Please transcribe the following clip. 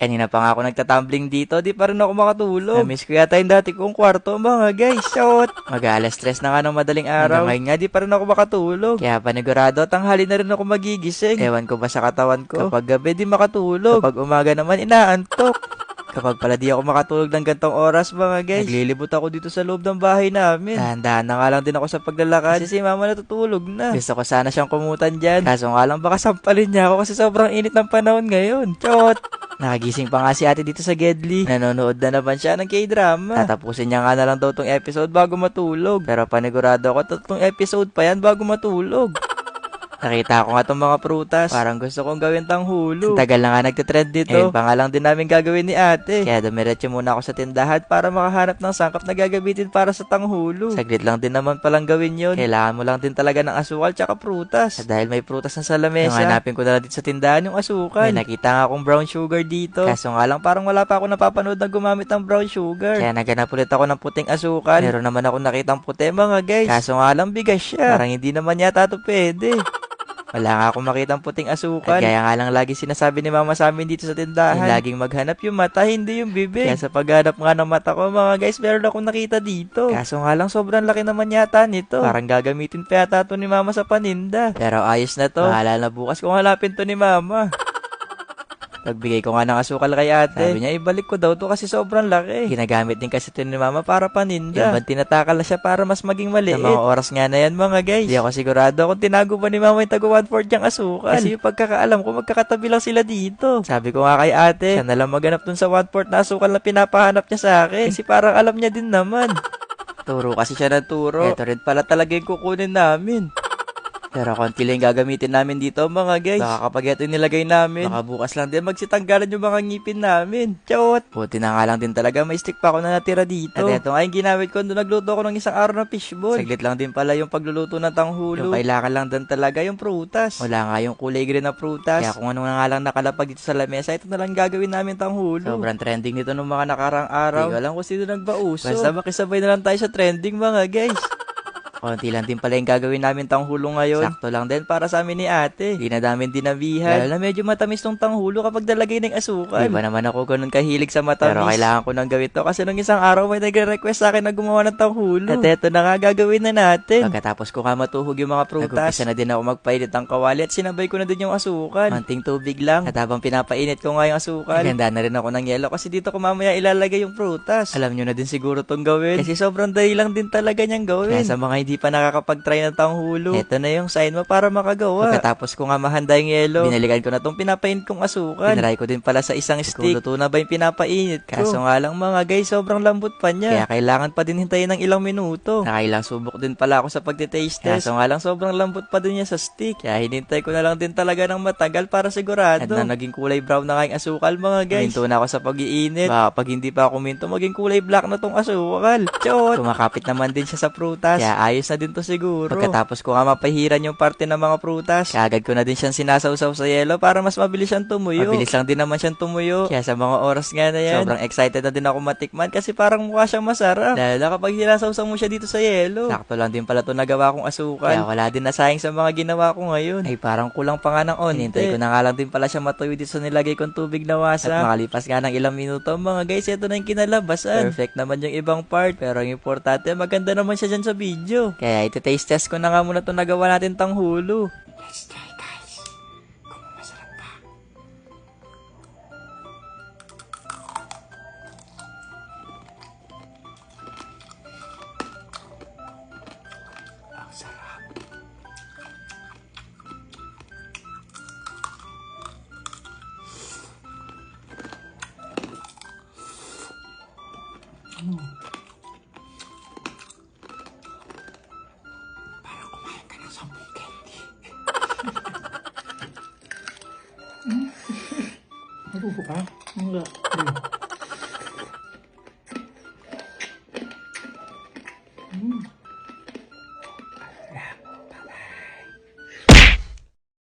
Kanina pa nga ako nagtatumbling dito, di pa rin ako makatulog. Namiss ko yata yung dati kong kwarto, mga guys. Shot! Mag-alas stress na nga ng madaling araw. Ngayon nga, di pa rin ako makatulog. Kaya panigurado, tanghali na rin ako magigising. Ewan ko ba sa katawan ko? Kapag gabi, di makatulog. Kapag umaga naman, inaantok. Kapag pala di ako makatulog ng gantong oras mga guys, naglilibot ako dito sa loob ng bahay namin. Dahan-dahan na nga lang din ako sa paglalakad kasi si mama natutulog na. Gusto ko sana siyang kumutan dyan. Kaso nga lang baka sampalin niya ako kasi sobrang init ng panahon ngayon. Chot! Nakagising pa nga si ate dito sa Gedli. Nanonood na naman siya ng K-drama. Tatapusin niya nga na lang daw tong episode bago matulog. Pero panigurado ako tatlong episode pa yan bago matulog. Nakita ko nga itong mga prutas. Parang gusto kong gawin tang hulo. Ang tagal na nga nagtitrend dito. Ngayon pa nga lang din namin gagawin ni ate. Kaya dumiretso muna ako sa tindahan para makahanap ng sangkap na gagamitin para sa tanghulo. Saglit lang din naman palang gawin yun. Kailangan mo lang din talaga ng asukal tsaka prutas. At dahil may prutas na sa lamesa, yung hanapin ko na lang dito sa tindahan yung asukal. May nakita nga akong brown sugar dito. Kaso nga lang parang wala pa ako napapanood na gumamit ng brown sugar. Kaya naganap ulit ako ng puting asukal. Meron naman ako nakitang puti mga guys. Kaso nga lang bigas siya. Parang hindi naman yata to pwede. Wala nga akong makitang puting asukal. At kaya nga lang lagi sinasabi ni mama sa amin dito sa tindahan. Yung laging maghanap yung mata, hindi yung bibig. Kaya sa paghanap nga ng mata ko, mga guys, meron akong nakita dito. Kaso nga lang sobrang laki naman yata nito. Parang gagamitin pa yata to ni mama sa paninda. Pero ayos na to. Bahala na bukas kung hanapin to ni mama. Pagbigay ko nga ng asukal kay ate, sabi niya, ibalik ko daw to kasi sobrang laki. Ginagamit din kasi ito ni mama para paninda. Yung bang tinatakal na siya para mas maging maliit. Sa mga oras nga na yan mga guys. Di ako sigurado kung tinago pa ni mama yung tago 1 4 yung asukal. Kasi yung pagkakaalam ko, magkakatabi lang sila dito. Sabi ko nga kay ate, siya na lang maganap dun sa 1 4 na asukal na pinapahanap niya sa akin. Kasi parang alam niya din naman. Turo kasi siya ng turo. Ito rin pala talaga yung kukunin namin. Pero konti lang gagamitin namin dito mga guys. Baka kapag ito nilagay namin, baka bukas lang din magsitanggalan yung mga ngipin namin. Chot! Buti na nga lang din talaga may stick pa ako na natira dito. At ito nga yung ginamit ko nung nagluto ko ng isang araw ng fishball. Saglit lang din pala yung pagluluto ng tanghulo. Yung kailangan lang din talaga yung prutas. Wala nga yung kulay green na prutas. Kaya kung ano na nga lang nakalapag dito sa lamesa, ito na lang gagawin namin tanghulo. Sobrang trending nito nung mga nakarang araw. Hindi ko alam kung sino nagbauso. Basta makisabay na lang tayo sa trending mga guys. Konti lang din pala yung gagawin namin tanghulo ngayon. Sakto lang din para sa amin ni ate. Di na namin dinabihan. Lalo na medyo matamis tong tanghulo kapag dalagay ng asukal. Di ba naman ako ganun kahilig sa matamis? Pero kailangan ko nang gawin to kasi nung isang araw may nagre-request sa akin na gumawa ng tanghulo. At eto na nga gagawin na natin. Pagkatapos ko nga matuhog yung mga prutas, nag na din ako magpainit ng kawali at sinabay ko na din yung asukal. Manting tubig lang. At habang pinapainit ko nga yung asukal, ganda na rin ako ng yelo kasi dito ko mamaya ilalagay yung prutas. Alam nyo na din siguro tong gawin. Kasi sobrang dali lang din talaga niyang gawin. Kaya sa mga hindi pa nakakapag-try ng tanghulo, eto na yung sign mo para makagawa. Pagkatapos ko nga mahanda yung yelo, binalikan ko na tong pinapainit kong asukal. Tinry ko din pala sa isang stick. Kung na ba yung pinapainit ko. Kaso nga lang mga guys, sobrang lambot pa niya. Kaya kailangan pa din hintayin ng ilang minuto. Nakailang subok din pala ako sa pagtitaste test. Kaso nga lang sobrang lambot pa din niya sa stick. Kaya hinintay ko na lang din talaga ng matagal para sigurado. At na naging kulay brown na nga yung asukal mga guys. Minto na ako sa pag-iinit. Baka pag hindi pa ako minto, maging kulay black na tong asukal. Chot! Kumakapit naman din siya sa prutas. Kaya ayos na din to siguro. Pagkatapos ko nga mapahiran yung parte ng mga prutas, kagad ko na din siyang sinasawsaw sa yelo para mas mabilis siyang tumuyo. Mabilis lang din naman siyang tumuyo. Kaya sa mga oras nga na yan, sobrang excited na din ako matikman kasi parang mukha siyang masarap. Dahil kapag sinasawsaw mo siya dito sa yelo. Sakto lang din pala to nagawa kong asukal. Kaya wala din nasayang sa mga ginawa ko ngayon. Ay parang kulang pa nga ng on. Hintay ko na nga lang din pala siya matuyo dito sa nilagay kong tubig na wasa. At makalipas nga ng ilang minuto, mga guys, ito na yung kinalabasan. Perfect naman yung ibang part. Pero ang importante, maganda naman siya dyan sa video. Kaya iti-taste test ko na nga muna to nagawa natin tanghulo. Let's try guys. Kung masarap pa. Ang sarap. Naluho ka? Enggak.